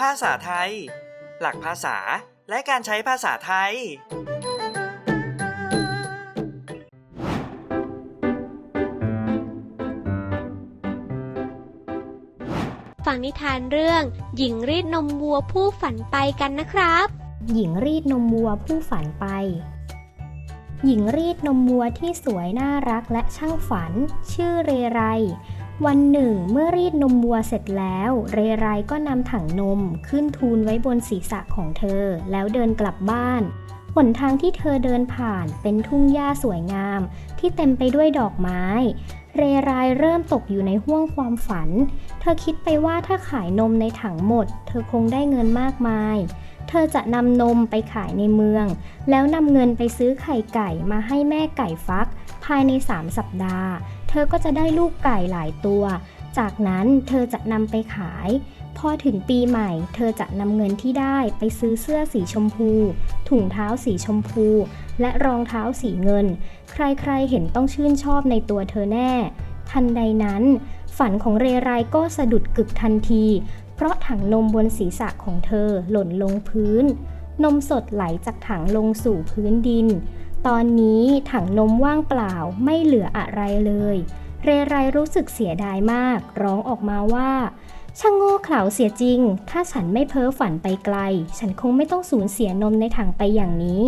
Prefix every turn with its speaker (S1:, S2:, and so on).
S1: ภาษาไทย หลักภาษาและการใช้ภาษาไทย
S2: ฟังนิทานเรื่อง หญิงรีดนมวัวผู้ฝันไปกันนะครับ
S3: หญิงรีดนมวัวผู้ฝันไป หญิงรีดนมวัวที่สวยน่ารักและช่างฝัน ชื่อเรไร วันหนึ่งเมื่อรีดนมวัวเสร็จแล้ว เรไรก็นำถังนมขึ้นทูลไว้บนศีรษะของเธอ แล้วเดินกลับบ้าน หนทางที่เธอเดินผ่านเป็นทุ่งหญ้าสวยงาม ที่เต็มไปด้วยดอกไม้ เรไรเริ่มตกอยู่ในห้วงความฝัน เธอคิดไปว่าถ้าขายนมในถังหมด เธอคงได้เงินมากมาย เธอจะนำนมไปขายในเมือง แล้วนำเงินไปซื้อไข่ไก่มาให้แม่ไก่ฟัก ภายใน 3 สัปดาห์ เธอก็จะได้ลูกไก่หลายตัว จากนั้นเธอจะนำไปขาย พอถึงปีใหม่ เธอจะนำเงินที่ได้ไปซื้อเสื้อสีชมพู ถุงเท้าสีชมพู และรองเท้าสีเงิน ใครๆเห็นต้องชื่นชอบในตัวเธอแน่ ทันใดนั้นฝันของเรไรก็สะดุดกึกทันที เพราะถังนมบนศีรษะของเธอหล่นลงพื้น นมสดไหลจากถังลงสู่พื้นดิน ตอนนี้ถังนมว่างเปล่าไม่เหลืออะไรเลย เรไรรู้สึกเสียดายมาก ร้องออกมาว่าช่างโง่เขลาเสียจริง ถ้าฉันไม่เพ้อฝันไปไกล ฉันคงไม่ต้องสูญเสียนมในถังไปอย่างนี้